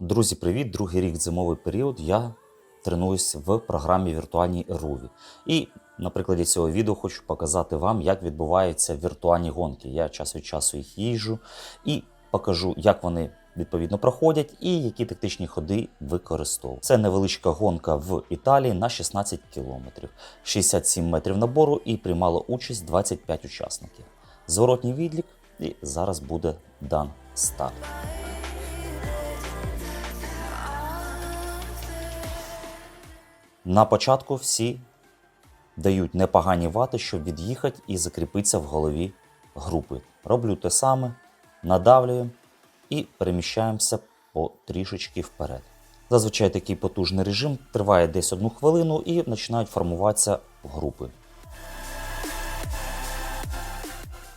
Друзі, привіт! Другий рік зимовий період. Я тренуюсь в програмі віртуальній Руві. І на прикладі цього відео хочу показати вам, як відбуваються віртуальні гонки. Я час від часу їх їжджу і покажу, як вони відповідно проходять і які тактичні ходи використовую. Це невеличка гонка в Італії на 16 кілометрів, 67 метрів набору і приймало участь 25 учасників. Зворотній відлік, і зараз буде дан старт. На початку всі дають непогані вати, щоб від'їхати і закріпитися в голові групи. Роблю те саме, надавлюємо і переміщаємося потрішечки вперед. Зазвичай такий потужний режим триває десь одну хвилину і починають формуватися групи.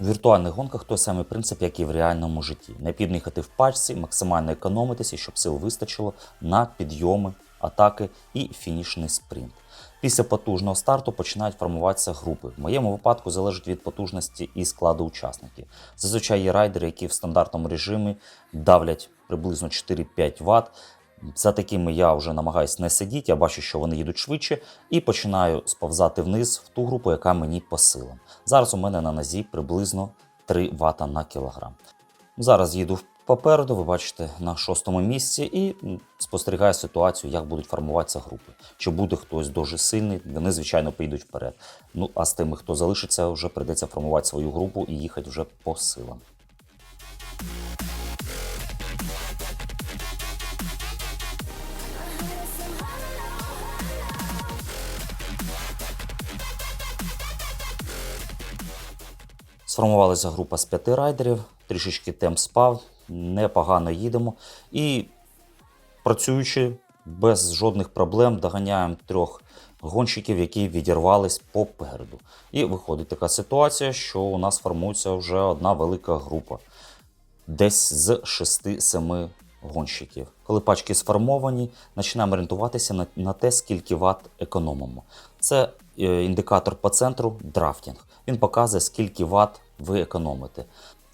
В віртуальних гонках той самий принцип, як і в реальному житті. Необхідно їхати в пачці, максимально економитися, щоб сил вистачило на підйоми, атаки і фінішний спринт. Після потужного старту починають формуватися групи. В моєму випадку залежить від потужності і складу учасників. Зазвичай є райдери, які в стандартному режимі давлять приблизно 4-5 Вт. За такими я вже намагаюся не сидіти, я бачу, що вони їдуть швидше, і починаю сповзати вниз в ту групу, яка мені по силам. Зараз у мене на нозі приблизно 3 Вт на кілограм. Зараз їду попереду, ви бачите, на шостому місці, і м, спостерігаю ситуацію, як будуть формуватися групи. Чи буде хтось дуже сильний, вони, звичайно, поїдуть вперед. Ну а з тими, хто залишиться, вже прийдеться формувати свою групу і їхати вже по силам. Сформувалася група з п'яти райдерів, трішечки темп спав, непогано їдемо. І працюючи без жодних проблем, доганяємо трьох гонщиків, які відірвались попереду. І виходить така ситуація, що у нас формується вже одна велика група. Десь з 6-7 гонщиків. Коли пачки сформовані, починаємо орієнтуватися на, на те, скільки ват економимо. Це е, індикатор по центру драфтінг. Він показує, скільки ват ви економите.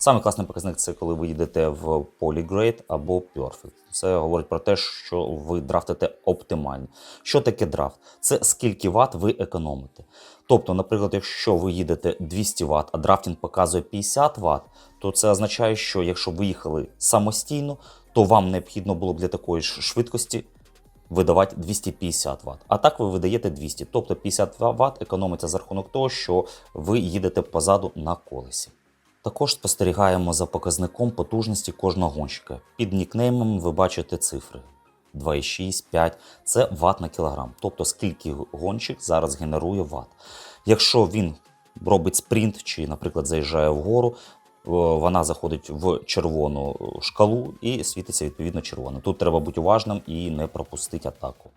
Саме класний показник це коли ви їдете в Polygrade або Perfect. Це говорить про те, що ви драфтите оптимально. Що таке драфт? Це скільки ват ви економите. Тобто, наприклад, якщо ви їдете 200 Вт, а драфтінг показує 50 Вт, то це означає, що якщо ви їхали самостійно, то вам необхідно було б для такої ж швидкості видавати 250 Вт. А так ви видаєте 200. Тобто 50 Вт економиться за рахунок того, що ви їдете позаду на колесі. Також спостерігаємо за показником потужності кожного гонщика. Під нікнеймом ви бачите цифри 2,6, 5 це ват на кілограм. Тобто скільки гонщик зараз генерує ват. Якщо він робить спринт чи, наприклад, заїжджає вгору, вона заходить в червону шкалу і світиться відповідно червоно. Тут треба бути уважним і не пропустити атаку.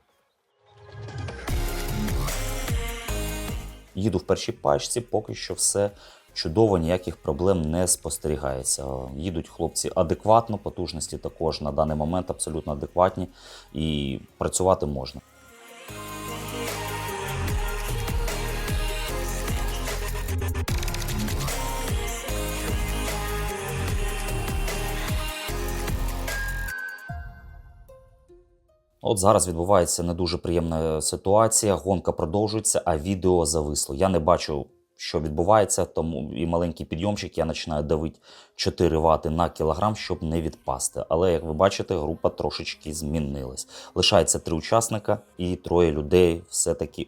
Їду в першій пачці, поки що все чудово, ніяких проблем не спостерігається. Їдуть хлопці адекватно, потужності також на даний момент абсолютно адекватні і працювати можна. От зараз відбувається не дуже приємна ситуація. Гонка продовжується, а відео зависло. Я не бачу, що відбувається, тому і маленький підйомчик я починаю давити 4 вати на кілограм, щоб не відпасти. Але як ви бачите, група трошечки змінилась. Лишається три учасника, і троє людей все-таки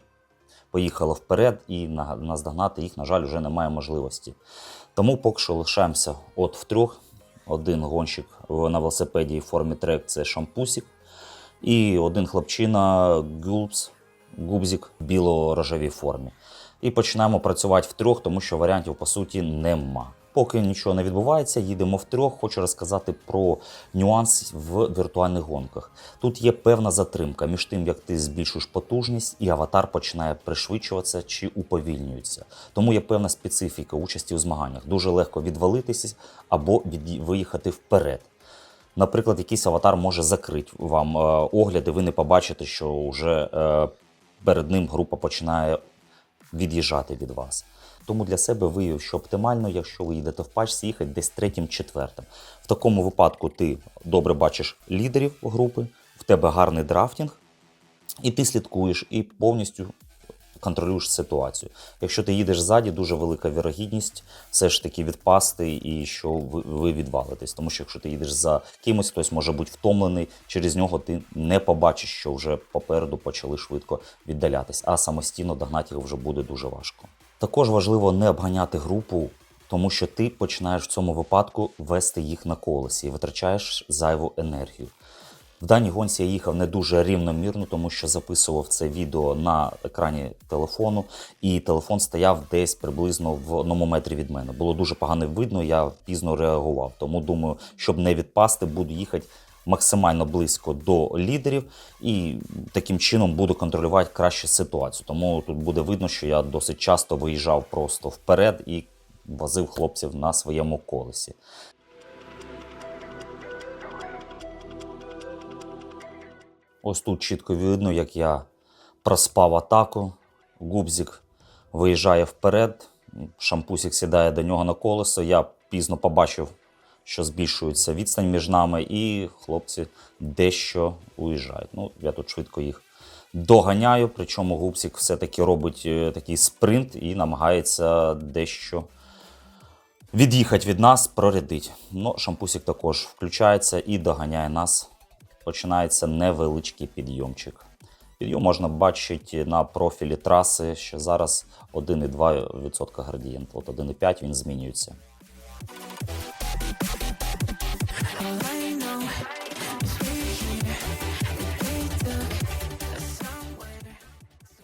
поїхало вперед, і наздогнати їх, на жаль, вже немає можливості. Тому поки що лишаємося от втрьох. Один гонщик на велосипеді в формі трек це шампусік. І один хлопчина Гулбс, Губзік в біло-рожевій формі. І починаємо працювати втрьох, тому що варіантів по суті нема. Поки нічого не відбувається, їдемо втрьох. Хочу розказати про нюанс в віртуальних гонках. Тут є певна затримка між тим, як ти збільшуєш потужність, і аватар починає пришвидшуватися чи уповільнюється. Тому є певна специфіка участі у змаганнях. Дуже легко відвалитися або від... виїхати вперед. Наприклад, якийсь аватар може закрити вам е, огляди, ви не побачите, що вже е, перед ним група починає від'їжджати від вас. Тому для себе виявив, що оптимально, якщо ви їдете в пачці, їхати десь третім-четвертим. В такому випадку ти добре бачиш лідерів групи, в тебе гарний драфтінг, і ти слідкуєш і повністю контролюєш ситуацію. Якщо ти їдеш ззаді, дуже велика вірогідність все ж таки відпасти і що ви, відвалитесь. Тому що якщо ти їдеш за кимось, хтось може бути втомлений, через нього ти не побачиш, що вже попереду почали швидко віддалятись, а самостійно догнати їх вже буде дуже важко. Також важливо не обганяти групу. Тому що ти починаєш в цьому випадку вести їх на колесі і витрачаєш зайву енергію. В даній гонці я їхав не дуже рівномірно, тому що записував це відео на екрані телефону, і телефон стояв десь приблизно в одному метрі від мене. Було дуже погано видно, я пізно реагував. Тому думаю, щоб не відпасти, буду їхати максимально близько до лідерів і таким чином буду контролювати краще ситуацію. Тому тут буде видно, що я досить часто виїжджав просто вперед і возив хлопців на своєму колесі. Ось тут чітко видно, як я проспав атаку. Губзик виїжджає вперед, шампусик сідає до нього на колесо. Я пізно побачив, що збільшується відстань між нами, і хлопці дещо уїжджають. Ну, я тут швидко їх доганяю, причому Губзик все-таки робить е, такий спринт і намагається дещо від'їхати від нас, прорядить. Ну, шампусик також включається і доганяє нас. Починається невеличкий підйомчик. Підйом можна бачити на профілі траси, що зараз 1,2% градієнт. От 1,5 він змінюється.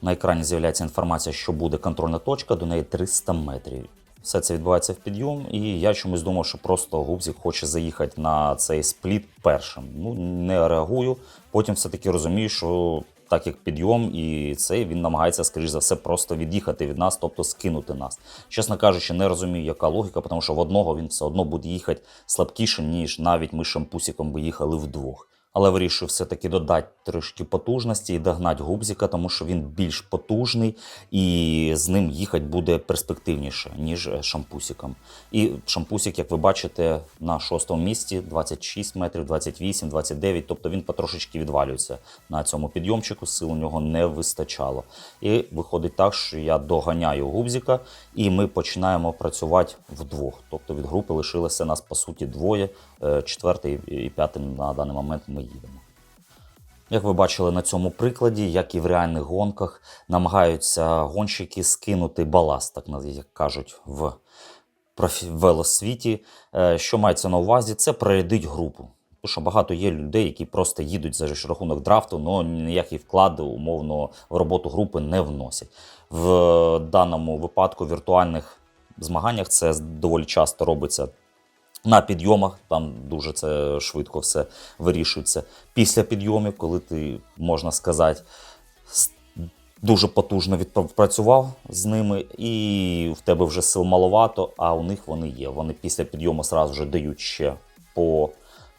На екрані з'являється інформація, що буде контрольна точка, до неї 300 метрів. Все це відбувається в підйом, і я чомусь думав, що просто Губзик хоче заїхати на цей спліт першим. Ну, не реагую. Потім все-таки розумію, що так як підйом, і цей він намагається, скоріш за все, просто від'їхати від нас, тобто скинути нас. Чесно кажучи, не розумію, яка логіка, тому що в одного він все одно буде їхати слабкіше, ніж навіть ми з шампусиком би їхали вдвох. Але вирішив все-таки додати трошки потужності і догнати Губзіка, тому що він більш потужний і з ним їхати буде перспективніше, ніж е, шампусиком. І шампусик, як ви бачите, на шостому місці 26 метрів, 28, 29, тобто він потрошечки відвалюється на цьому підйомчику, сил у нього не вистачало. І виходить так, що я доганяю Губзіка, і ми починаємо працювати вдвох. Тобто від групи лишилося нас по суті двоє, е, четвертий і п'ятим на даний момент ми їдемо. Як ви бачили на цьому прикладі, як і в реальних гонках, намагаються гонщики скинути баласт, так як кажуть в велосвіті. Е, Що мається на увазі, це прорядить групу. Тому що багато є людей, які просто їдуть за рахунок драфту, але ніякий вклад умовно в роботу групи не вносять. В даному випадку віртуальних змаганнях це доволі часто робиться на підйомах, там дуже це швидко все вирішується. Після підйомів, коли ти, можна сказати, дуже потужно відпрацював з ними, і в тебе вже сил маловато, а у них вони є. Вони після підйому сразу вже дають ще по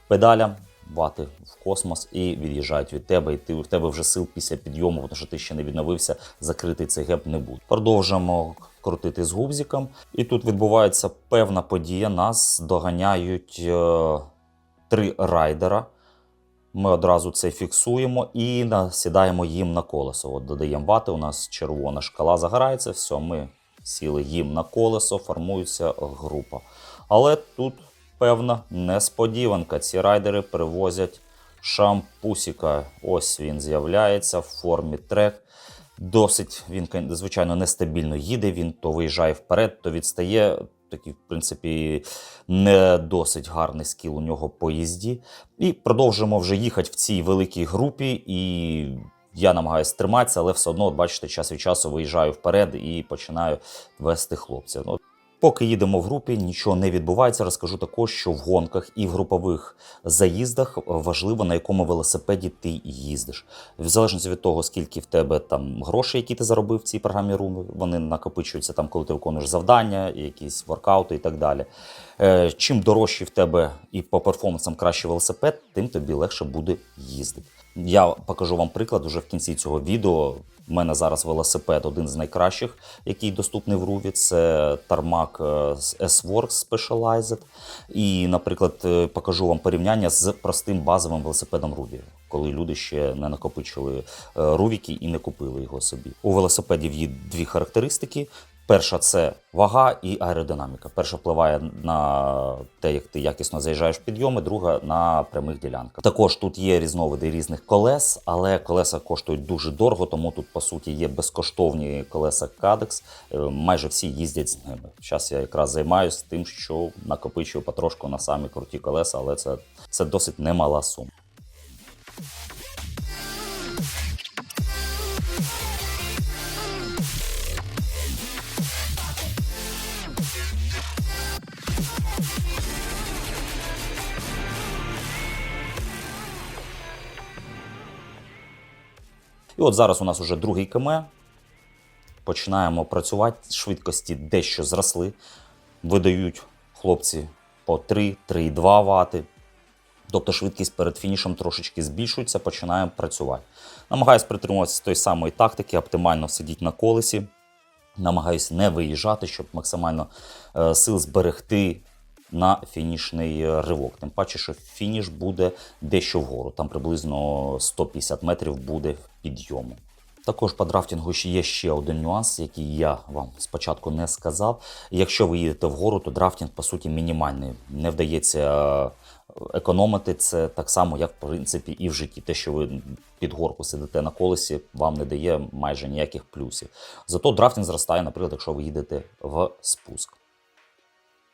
педалям, вати в космос і від'їжджають від тебе. І ти в тебе вже сил після підйому, тому що ти ще не відновився, закритий цей геп не буде. Продовжуємо крутити з губзиком. І тут відбувається певна подія. Нас доганяють е, три райдера. Ми одразу це фіксуємо і насідаємо їм на колесо. От додаємо вати, у нас червона шкала загорається, все, ми сіли їм на колесо, формується група. Але тут певна несподіванка. Ці райдери перевозять шампусіка. Ось він з'являється в формі трек. Досить він, звичайно, нестабільно їде. Він то виїжджає вперед, то відстає. Такий, в принципі, не досить гарний скіл у нього по їзді. І продовжуємо вже їхати в цій великій групі. І я намагаюся триматися, але все одно, бачите, час від часу виїжджаю вперед і починаю вести хлопців. Поки їдемо в групі, нічого не відбувається. Розкажу також, що в гонках і в групових заїздах важливо на якому велосипеді ти їздиш. В залежності від того, скільки в тебе там грошей, які ти заробив в цій програмі Room, вони накопичуються там, коли ти виконуєш завдання, якісь воркаути і так далі. Е, Чим дорожчий в тебе і по перформансам кращий велосипед, тим тобі легше буде їздити. Я покажу вам приклад уже в кінці цього відео. У мене зараз велосипед один з найкращих, який доступний в Руві. Це Tarmac е, S-Works Specialized. І, наприклад, е, покажу вам порівняння з простим базовим велосипедом Руві, коли люди ще не накопичили е, рувіки і не купили його собі. У велосипедів є дві характеристики. Перша це вага і аеродинаміка. Перша впливає на те, як ти якісно заїжджаєш в підйоми, друга на прямих ділянках. Також тут є різновиди різних колес, але колеса коштують дуже дорого, тому тут по суті є безкоштовні колеса. Е, Майже всі їздять з ними. Зараз я якраз займаюся тим, що накопичую потрошку на самі круті колеса, але це, це досить немала сума. От зараз у нас уже другий КМ. Починаємо працювати. Швидкості дещо зросли. Видають хлопці по 3, 3,2 Вт. Тобто швидкість перед фінішем трошечки збільшується, починаємо працювати. Намагаюсь притримуватися тої самої тактики, оптимально сидіти на колесі. Намагаюсь не виїжджати, щоб максимально е, сил зберегти на фінішний е, ривок. Тим паче, що фініш буде дещо вгору. Там приблизно 150 метрів буде підйому. Також по драфтингу ще є ще один нюанс, який я вам спочатку не сказав. Якщо ви їдете вгору, то драфтинг по суті мінімальний. Не вдається е, економити це так само, як в принципі і в житті. Те, що ви під горку сидите на колесі, вам не дає майже ніяких плюсів. Зато драфтинг зростає, наприклад, якщо ви їдете в спуск.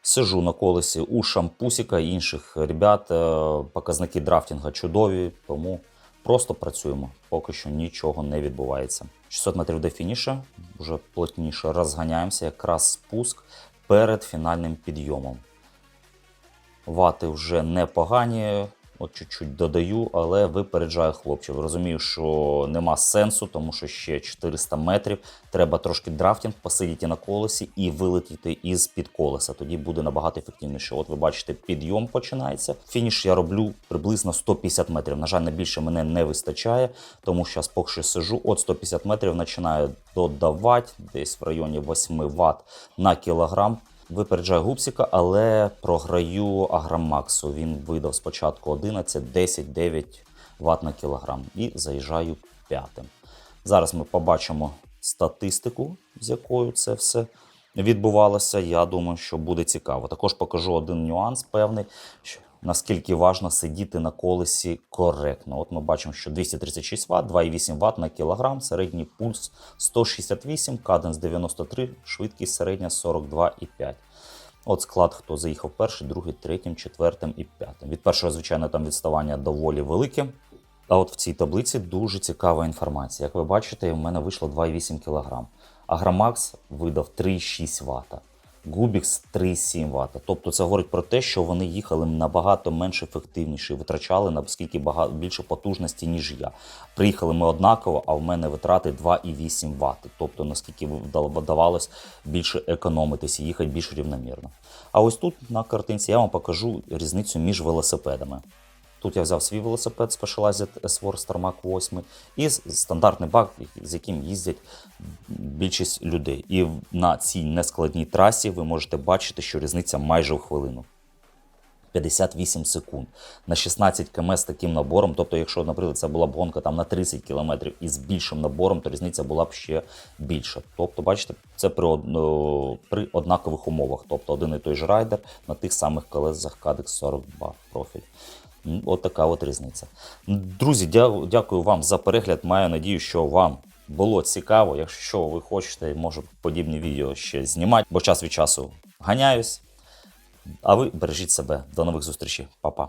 Сижу на колесі у шампусіка і інших ребят. Е, Показники драфтінга чудові, тому просто працюємо. Поки що нічого не відбувається. 600 метрів до фініша, вже плотніше розганяємося, якраз спуск перед фінальним підйомом. Вати вже непогані, от чуть-чуть додаю, але випереджаю хлопців. Розумію, що нема сенсу, тому що ще 400 метрів. Треба трошки драфтинг, посидіти на колесі і вилетіти із під колеса. Тоді буде набагато ефективніше. От ви бачите, підйом починається. Фініш я роблю приблизно 150 метрів. На жаль, на більше мене не вистачає, тому що поки що сижу. От 150 метрів починаю додавати десь в районі 8 Вт на кілограм. Випереджаю Гупсіка, але програю аграммаксу. Він видав спочатку 11, 10, 9 Вт на кілограм і заїжджаю п'ятим. Зараз ми побачимо статистику, з якою це все відбувалося. Я думаю, що буде цікаво. Також покажу один нюанс певний, що наскільки важно сидіти на колесі коректно. От ми бачимо, що 236 Вт, 2,8 Вт на кілограм, середній пульс 168, каденс 93, швидкість середня 42,5. От склад, хто заїхав перший, другий, третім, четвертим і п'ятим. Від першого, звичайно, там відставання доволі велике. А от в цій таблиці дуже цікава інформація. Як ви бачите, в мене вийшло 2,8 кг. Агромакс видав 3,6 Вт. Губікс 3,7 Вт. Тобто це говорить про те, що вони їхали набагато менш ефективніше і витрачали наскільки багато більше потужності, ніж я. Приїхали ми однаково, а в мене витрати 2,8 Вт. Тобто наскільки вдавалось більше економитися, їхати більш рівномірно. А ось тут на картинці я вам покажу різницю між велосипедами. Тут я взяв свій велосипед Specialized S-Works Tarmac 8 і стандартний бак, з яким їздять більшість людей. І на цій нескладній трасі ви можете бачити, що різниця майже в хвилину. 58 секунд на 16 км з таким набором. Тобто, якщо, наприклад, це була б гонка там на 30 км із більшим набором, то різниця була б ще більша. Тобто, бачите, це при, од... при однакових умовах. Тобто один і той ж райдер на тих самих колесах Cadex 42 профіль. От така от різниця. Друзі, дякую вам за перегляд. Маю надію, що вам було цікаво. Якщо ви хочете, можу подібні відео ще знімати, бо час від часу ганяюсь. А ви бережіть себе. До нових зустрічей. Па-па.